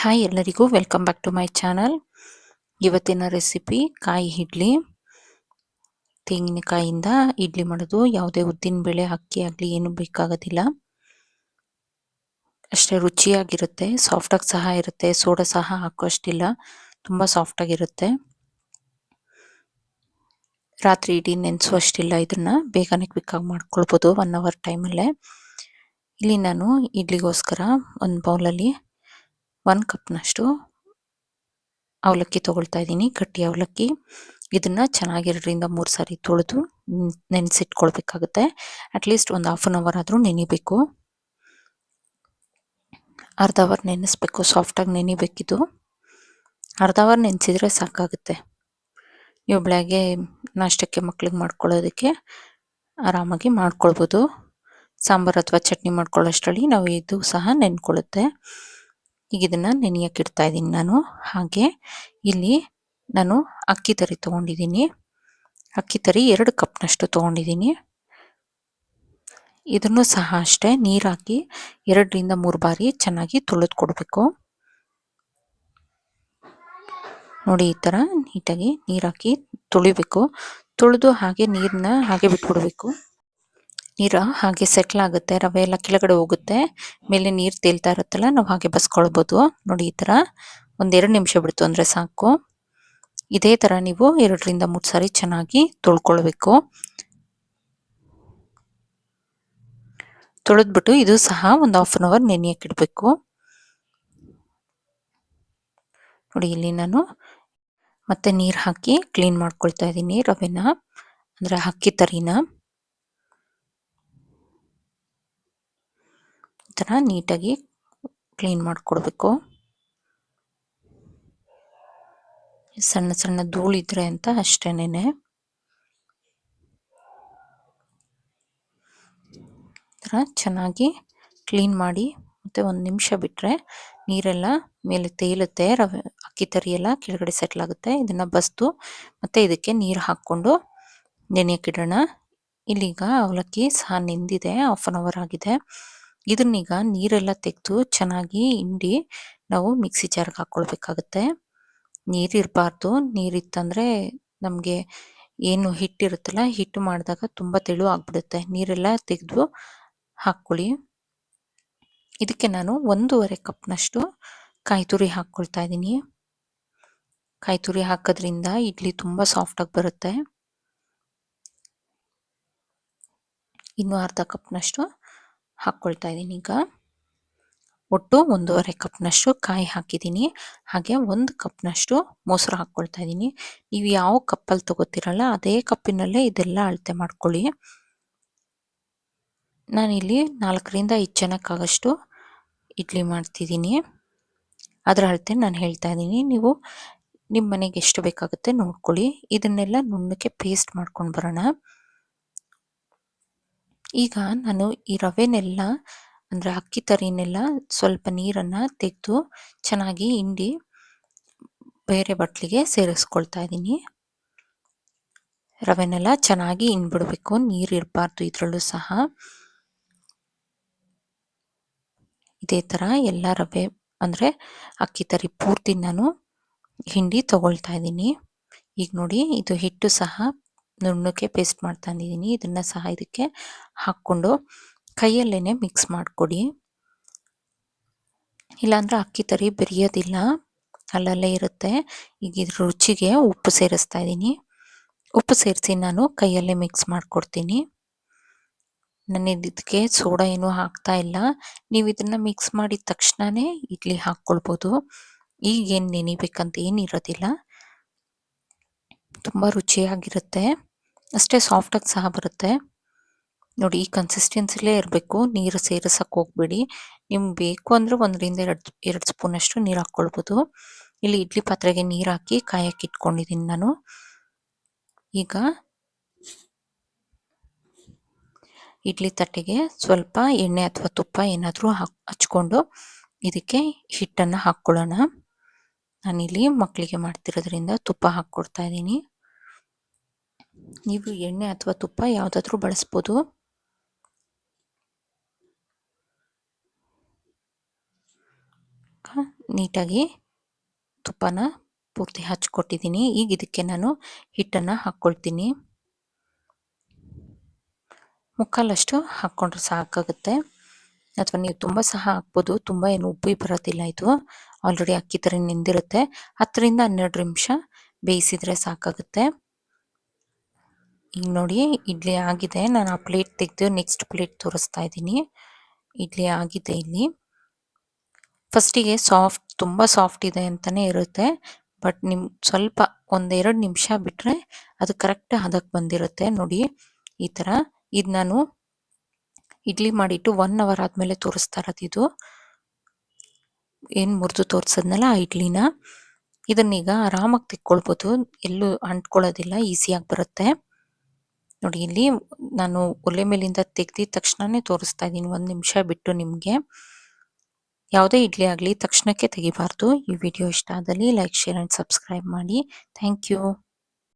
Hi ಎಲ್ಲರಿಗೂ welcome back to my channel ಇವತ್ತಿನ recipe ಕಾಯಿ ಇಡ್ಲಿ. ತೆಂಗಿನಕಾಯಿಂದ ಇಡ್ಲಿ ಮಾಡೋದು. ಯಾವುದೇ ಉದ್ದಿನ ಬೇಳೆ, ಅಕ್ಕಿ ಆಗಲಿ ಏನು ಬೇಕಾಗೋದಿಲ್ಲ. ಅಷ್ಟೇ ರುಚಿಯಾಗಿರುತ್ತೆ. ಸಾಫ್ಟಾಗಿ ಸಹ ಇರುತ್ತೆ. ಸೋಡಾ ಸಹ ಹಾಕುವಷ್ಟಿಲ್ಲ. ತುಂಬ ಸಾಫ್ಟಾಗಿರುತ್ತೆ ರಾತ್ರಿ ಇಡೀ ನೆನೆಸುವಷ್ಟಿಲ್ಲ ಇದನ್ನು. ಬೇಗನೆ ಕ್ವಿಕ್ಕಾಗಿ ಮಾಡ್ಕೊಳ್ಬೋದು. ಒನ್ ಅವರ್ ಟೈಮಲ್ಲೇ ಇಲ್ಲಿ ನಾನು ಇಡ್ಲಿಗೋಸ್ಕರ ಒಂದು ಬೌಲಲ್ಲಿ ಒಂದು ಕಪ್ನಷ್ಟು ಅವಲಕ್ಕಿ ತೊಗೊಳ್ತಾ ಇದ್ದೀನಿ, ಗಟ್ಟಿ ಅವಲಕ್ಕಿ. ಇದನ್ನು ಚೆನ್ನಾಗಿ ಮೂರು ಸಾರಿ ತೊಳೆದು ನೆನೆಸಿಟ್ಕೊಳ್ಬೇಕಾಗುತ್ತೆ. ಅಟ್ಲೀಸ್ಟ್ ಒಂದು ಹಾಫ್ ಆನ್ ಅವರ್ ಆದರೂ ನೆನಿಬೇಕು. ಅರ್ಧ ಅವರ್ ನೆನೆಸ್ಬೇಕು ಸಾಫ್ಟಾಗಿ ನೆನಿಬೇಕಿದು. ಅರ್ಧ ಅವರ್ ನೆನೆಸಿದ್ರೆ ಸಾಕಾಗುತ್ತೆ. ನೀವು ಬೆಳಗ್ಗೆ ನಾಷ್ಟಕ್ಕೆ ಮಕ್ಳಿಗೆ ಮಾಡ್ಕೊಳ್ಳೋದಕ್ಕೆ ಆರಾಮಾಗಿ ಮಾಡ್ಕೊಳ್ಬೋದು. ಸಾಂಬಾರು ಅಥವಾ ಚಟ್ನಿ ಮಾಡ್ಕೊಳ್ಳೋಷ್ಟರಲ್ಲಿ ನಾವು ಇದು ಸಹ ನೆನ್ಕೊಳ್ಳುತ್ತೆ. ಈಗ ಇದನ್ನು ನೆನೆಯಕ್ಕೆ ಇಡ್ತಾ ಇದ್ದೀನಿ ನಾನು. ಹಾಗೆ ಇಲ್ಲಿ ನಾನು ಅಕ್ಕಿ ತರಿ ತೊಗೊಂಡಿದ್ದೀನಿ. ಅಕ್ಕಿ ತರಿ ಎರಡು ಕಪ್ನಷ್ಟು ತೊಗೊಂಡಿದ್ದೀನಿ. ಇದನ್ನು ಸಹ ಅಷ್ಟೇ ನೀರು ಹಾಕಿ ಎರಡರಿಂದ ಮೂರು ಬಾರಿ ಚೆನ್ನಾಗಿ ತೊಳೆದು ಕೊಡಬೇಕು ನೋಡಿ ಈ ಥರ ನೀಟಾಗಿ ನೀರು ಹಾಕಿ ತೊಳಿಬೇಕು. ತೊಳೆದು ಹಾಗೆ ನೀರನ್ನ ಹಾಗೆ ಬಿಟ್ಬಿಡ್ಬೇಕು. ನೀರು ಹಾಗೆ ಸೆಟ್ಲ್ ಆಗುತ್ತೆ, ರವೆ ಎಲ್ಲ ಕೆಳಗಡೆ ಹೋಗುತ್ತೆ, ಮೇಲೆ ನೀರು ತೇಲ್ತಾ ಇರುತ್ತಲ್ಲ, ನಾವು ಹಾಗೆ ಬಸ್ಕೊಳ್ಬೋದು. ನೋಡಿ ಈ ಥರ ಒಂದೆರಡು ನಿಮಿಷ ಬಿಡ್ತು ಅಂದರೆ ಸಾಕು. ಇದೇ ಥರ ನೀವು ಎರಡರಿಂದ ಮೂರು ಸಾರಿ ಚೆನ್ನಾಗಿ ತೊಳ್ಕೊಳ್ಬೇಕು. ತೊಳೆದ್ಬಿಟ್ಟು ಇದು ಸಹ ಒಂದು ಹಾಫ್ ಆನ್ ಅವರ್ ನೆನೆಯಕ್ಕೆ ಇಡಬೇಕು. ನೋಡಿ ಇಲ್ಲಿ ನಾನು ಮತ್ತೆ ನೀರು ಹಾಕಿ ಕ್ಲೀನ್ ಮಾಡ್ಕೊಳ್ತಾ ಇದ್ದೀನಿ ರವೆನ, ಅಂದರೆ ಅಕ್ಕಿ ತರಿನ. ಥರ ನೀಟಾಗಿ ಕ್ಲೀನ್ ಮಾಡಿಕೊಡ್ಬೇಕು. ಸಣ್ಣ ಸಣ್ಣ ಧೂಳಿದ್ರೆ ಅಂತ ಅಷ್ಟೇನೆ ಥರ ಚೆನ್ನಾಗಿ ಕ್ಲೀನ್ ಮಾಡಿ ಮತ್ತು ಒಂದು ನಿಮಿಷ ಬಿಟ್ಟರೆ ನೀರೆಲ್ಲ ಮೇಲೆ ತೇಲುತ್ತೆ, ರವೆ, ಅಕ್ಕಿ ತರಿ ಎಲ್ಲ ಕೆಳಗಡೆ ಸೆಟ್ಲ್ ಆಗುತ್ತೆ. ಇದನ್ನು ಬಸ್ದು ಮತ್ತು ಇದಕ್ಕೆ ನೀರು ಹಾಕ್ಕೊಂಡು ನೆನೆಯಕ್ಕಿಡೋಣ ಇಲ್ಲಿಗ ಅವಲಕ್ಕಿ ಸಹ ನಿಂದಿದೆ ಹಾಫ್ ಆನ್ ಅವರ್ ಆಗಿದೆ. ಇದನ್ನೀಗ ನೀರೆಲ್ಲ ತೆಗೆದು ಚೆನ್ನಾಗಿ ಹಿಂಡಿ ನಾವು ಮಿಕ್ಸಿ ಜಾರ್ಗೆ ಹಾಕ್ಕೊಳ್ಬೇಕಾಗತ್ತೆ ನೀರಿರಬಾರ್ದು ನೀರಿತ್ತಂದರೆ ನಮಗೆ ಏನು ಹಿಟ್ಟಿರುತ್ತಲ್ಲ ಹಿಟ್ಟು ಮಾಡಿದಾಗ ತುಂಬ ತೆಳು ಆಗ್ಬಿಡುತ್ತೆ. ನೀರೆಲ್ಲ ತೆಗೆದು ಹಾಕ್ಕೊಳ್ಳಿ. ಇದಕ್ಕೆ ನಾನು ಒಂದೂವರೆ ಕಪ್ನಷ್ಟು ಕಾಯಿ ತುರಿ ಹಾಕ್ಕೊಳ್ತಾ ಇದ್ದೀನಿ. ಕಾಯಿ ತುರಿ ಹಾಕೋದ್ರಿಂದ ಇಡ್ಲಿ ತುಂಬ ಸಾಫ್ಟಾಗಿ ಬರುತ್ತೆ. ಇನ್ನು ಅರ್ಧ ಕಪ್ನಷ್ಟು ಹಾಕ್ಕೊಳ್ತಾ ಇದ್ದೀನಿ ಈಗ. ಒಟ್ಟು ಒಂದೂವರೆ ಕಪ್ನಷ್ಟು ಕಾಯಿ ಹಾಕಿದ್ದೀನಿ. ಹಾಗೆ ಒಂದು ಕಪ್ನಷ್ಟು ಮೊಸರು ಹಾಕ್ಕೊಳ್ತಾ ಇದ್ದೀನಿ. ನೀವು ಯಾವ ಕಪ್ಪಲ್ಲಿ ತಗೋತಿರಲ್ಲ ಅದೇ ಕಪ್ಪಿನಲ್ಲೇ ಇದೆಲ್ಲ ಅಳತೆ ಮಾಡ್ಕೊಳ್ಳಿ. ನಾನಿಲ್ಲಿ ನಾಲ್ಕರಿಂದ ಐದು ಜನಕ್ಕಾಗಷ್ಟು ಇಡ್ಲಿ ಮಾಡ್ತಿದ್ದೀನಿ. ಅದರ ಅಳತೆ ನಾನು ಹೇಳ್ತಾ ಇದ್ದೀನಿ. ನೀವು ನಿಮ್ಮ ಮನೆಗೆ ಎಷ್ಟು ಬೇಕಾಗುತ್ತೆ ನೋಡ್ಕೊಳ್ಳಿ. ಇದನ್ನೆಲ್ಲ ನುಣ್ಣಕ್ಕೆ ಪೇಸ್ಟ್ ಮಾಡ್ಕೊಂಡು ಬರೋಣ. ಈಗ ನಾನು ಈ ರವೆನೆಲ್ಲ, ಅಂದರೆ ಅಕ್ಕಿ ತರಿನೆಲ್ಲ ಸ್ವಲ್ಪ ನೀರನ್ನು ತೆಗೆದು ಚೆನ್ನಾಗಿ ಹಿಂಡಿ ಬೇರೆ ಬಟ್ಲಿಗೆ ಸೇರಿಸ್ಕೊಳ್ತಾ ಇದ್ದೀನಿ. ರವೆನೆಲ್ಲ ಚೆನ್ನಾಗಿ ಹಿಂಡ್ಬಿಡ್ಬೇಕು, ನೀರು ಇರಬಾರ್ದು ಇದರಲ್ಲೂ ಸಹ. ಇದೇ ಥರ ಎಲ್ಲ ರವೆ, ಅಂದರೆ ಅಕ್ಕಿ ತರಿ ಪೂರ್ತಿ ನಾನು ಹಿಂಡಿ ತಗೊಳ್ತಾ ಇದ್ದೀನಿ. ಈಗ ನೋಡಿ, ಇದು ಹಿಟ್ಟು ಸಹ ನುಣ್ಣಕ್ಕೆ ಪೇಸ್ಟ್ ಮಾಡ್ತಾ ಇದ್ದೀನಿ ಇದನ್ನು ಸಹ ಇದಕ್ಕೆ ಹಾಕ್ಕೊಂಡು ಕೈಯಲ್ಲೇ ಮಿಕ್ಸ್ ಮಾಡಿಕೊಡಿ. ಇಲ್ಲಾಂದ್ರೆ ಅಕ್ಕಿ ತರಿ ಬೆರೆಯೋದಿಲ್ಲ. ಅಲ್ಲಲ್ಲೇ ಇರುತ್ತೆ. ಈಗ ಇದ್ರ ರುಚಿಗೆ ಉಪ್ಪು ಸೇರಿಸ್ತಾ ಇದ್ದೀನಿ ಉಪ್ಪು ಸೇರಿಸಿ ನಾನು ಕೈಯಲ್ಲೇ ಮಿಕ್ಸ್ ಮಾಡಿಕೊಡ್ತೀನಿ. ನಾನು ಇದಕ್ಕೆ ಸೋಡಾ ಏನೂ ಹಾಕ್ತಾ ಇಲ್ಲ. ನೀವು ಇದನ್ನು ಮಿಕ್ಸ್ ಮಾಡಿದ ತಕ್ಷಣವೇ ಇಡ್ಲಿ ಹಾಕ್ಕೊಳ್ಬೋದು. ಈಗೇನು ನೆನಿಬೇಕಂತ ಏನಿರೋದಿಲ್ಲ. ತುಂಬ ರುಚಿಯಾಗಿರುತ್ತೆ. ಅಷ್ಟೇ ಸಾಫ್ಟಾಗಿ ಸಹ ಬರುತ್ತೆ. ನೋಡಿ, ಈ ಕನ್ಸಿಸ್ಟೆನ್ಸಿಲೇ ಇರಬೇಕು. ನೀರು ಸೇರಿಸಕ್ಕೆ ಹೋಗ್ಬೇಡಿ. ನಿಮ್ಗೆ ಬೇಕು ಅಂದರೆ ಒಂದರಿಂದ ಎರಡು ಎರಡು ಸ್ಪೂನಷ್ಟು ನೀರು ಹಾಕ್ಕೊಳ್ಬೋದು ಇಲ್ಲಿ ಇಡ್ಲಿ ಪಾತ್ರೆಗೆ ನೀರು ಹಾಕಿ ಕಾಯಕ್ಕೆ ಇಟ್ಕೊಂಡಿದ್ದೀನಿ ನಾನು. ಈಗ ಇಡ್ಲಿ ತಟ್ಟೆಗೆ ಸ್ವಲ್ಪ ಎಣ್ಣೆ ಅಥವಾ ತುಪ್ಪ ಏನಾದರೂ ಹಾಕ್, ಹಚ್ಕೊಂಡು ಇದಕ್ಕೆ ಹಿಟ್ಟನ್ನು ಹಾಕ್ಕೊಳ್ಳೋಣ. ನಾನಿಲ್ಲಿ ಮಕ್ಕಳಿಗೆ ಮಾಡ್ತಿರೋದ್ರಿಂದ ತುಪ್ಪ ಹಾಕ್ಕೊಡ್ತಾ ಇದ್ದೀನಿ. ನೀವು ಎಣ್ಣೆ ಅಥವಾ ತುಪ್ಪ ಯಾವುದಾದ್ರೂ ಬಳಸ್ಬೋದು. ನೀಟಾಗಿ ತುಪ್ಪನ ಪೂರ್ತಿ ಹಚ್ಕೊಟ್ಟಿದ್ದೀನಿ. ಈಗ ಇದಕ್ಕೆ ನಾನು ಹಿಟ್ಟನ್ನು ಹಾಕ್ಕೊಳ್ತೀನಿ. ಮುಕ್ಕಾಲಷ್ಟು ಹಾಕ್ಕೊಂಡ್ರೆ ಸಾಕಾಗುತ್ತೆ. ಅಥವಾ ನೀವು ತುಂಬ ಸಹ ಹಾಕ್ಬೋದು. ತುಂಬ ಏನು ಉಬ್ಬಿ ಬರೋದಿಲ್ಲ ಇದು. ಆಲ್ರೆಡಿ ಅಕ್ಕಿ ಥರ ನೆಂದಿರುತ್ತೆ. ಹತ್ತರಿಂದ ಹನ್ನೆರಡು ನಿಮಿಷ ಬೇಯಿಸಿದ್ರೆ ಸಾಕಾಗುತ್ತೆ. ಈಗ ನೋಡಿ, ಇಡ್ಲಿ ಆಗಿದೆ. ನಾನು ಆ ಪ್ಲೇಟ್ ತೆಗೆದು ನೆಕ್ಸ್ಟ್ ಪ್ಲೇಟ್ ತೋರಿಸ್ತಾ ಇದ್ದೀನಿ. ಇಡ್ಲಿ ಆಗಿದೆ ಇಲ್ಲಿ. ಫಸ್ಟಿಗೆ ಸಾಫ್ಟ್ ತುಂಬ ಸಾಫ್ಟ್ ಇದೆ ಅಂತಲೇ ಇರುತ್ತೆ. ಬಟ್ ನಿಮ್, ಸ್ವಲ್ಪ ಒಂದೆರಡು ನಿಮಿಷ ಬಿಟ್ಟರೆ ಅದು ಕರೆಕ್ಟ್ ಹದಕ್ಕೆ ಬಂದಿರುತ್ತೆ. ನೋಡಿ, ಈ ಥರ ಇದು ನಾನು ಇಡ್ಲಿ ಮಾಡಿಟ್ಟು ಒನ್ ಅವರ್ ಆದಮೇಲೆ ತೋರಿಸ್ತಾ ಇರೋದು ಇದು. ಏನು ಮುರಿದು ತೋರಿಸಿದ್ನಲ್ಲ ಆ ಇಡ್ಲಿನ. ಇದನ್ನೀಗ ಆರಾಮಾಗಿ ತೆಕ್ಕೊಳ್ಬೋದು. ಎಲ್ಲೂ ಅಂಟ್ಕೊಳ್ಳೋದಿಲ್ಲ. ಈಸಿಯಾಗಿ ಬರುತ್ತೆ. ನೋಡಿ, ಇಲ್ಲಿ ನಾನು ಒಲೆ ಮೇಲಿಂದ ತೆಗ್ದಿದ ತಕ್ಷಣನೇ ತೋರಿಸ್ತಾ ಇದ್ದೀನಿ. ಒಂದು ನಿಮಿಷ ಬಿಟ್ಟು ನಿಮಗೆ. ಯಾವುದೇ ಇಡ್ಲಿ ಆಗಲಿ ತಕ್ಷಣಕ್ಕೆ ತೆಗಿಬಾರ್ದು. ಈ ವಿಡಿಯೋ ಇಷ್ಟ ಆದಲ್ಲಿ ಲೈಕ್, ಶೇರ್ ಆ್ಯಂಡ್ ಸಬ್ಸ್ಕ್ರೈಬ್ ಮಾಡಿ. Thank you.